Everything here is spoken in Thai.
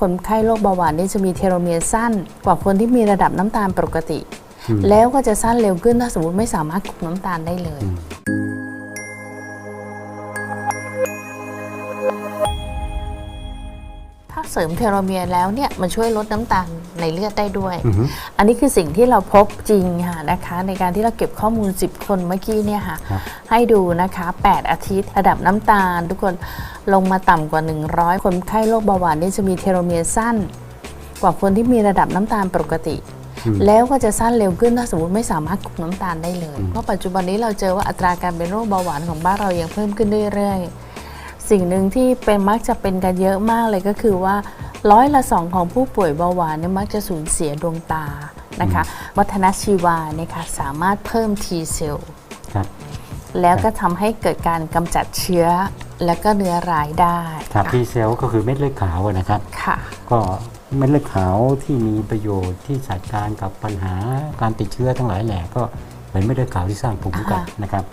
คนไข้โรคเบาหวานนี่จะมีเทโลเมียร์สั้นกว่าคนที่มีระดับน้ำตาลปกติอืมแล้วก็จะสั้นเร็วขึ้นถ้าสมมติไม่สามารถคุมน้ำตาลได้เลย ถ้าเสริมเทโลเมียร์แล้วเนี่ยมันช่วยลดน้ำตาลในเลือดได้ด้วยอือฮึอันนี้คือสิ่งที่เราพบจริงค่ะนะคะ ในการที่เราเก็บข้อมูล 10 คนเมื่อกี้เนี่ยค่ะครับให้ดูนะคะ 8 อาทิตย์ระดับน้ำตาล ทุกคนลงมาต่ำกว่า 100 คนไข้โรคเบาหวานนี่จะมีเทโลเมียร์สั้น กว่าคนที่มีระดับน้ำตาลปกติอืมแล้วก็จะสั้นเร็วขึ้นถ้าสมมติไม่สามารถคุมน้ำตาลได้เลย เพราะปัจจุบันนี้เราเจอว่าอัตราการเป็นโรคเบาหวานของบ้านเรายังเพิ่มขึ้นเรื่อยๆ สิ่งหนึ่งที่เป็นมักจะเป็นกันเยอะมากเลยก็คือว่าร้อยละสองของผู้ป่วยเบาหวานเนี่ยมักจะสูญเสียดวงตานะคะวัฒนชีวาเนี่ยค่ะสามารถเพิ่ม T เซลล์ครับแล้วก็ทำให้เกิดการกำจัดเชื้อและก็เนื้อร้ายได้ครับค่ะที่เซลล์ก็คือเม็ดเลือดขาวอะนะครับค่ะก็เม็ดเลือดขาวที่มีประโยชน์ที่จัดการกับปัญหาการติดเชื้อทั้งหลายแหล่ก็เป็นเม็ดเลือดขาวที่สร้างภูมิคุ้มกันอ่าฮะนะครับ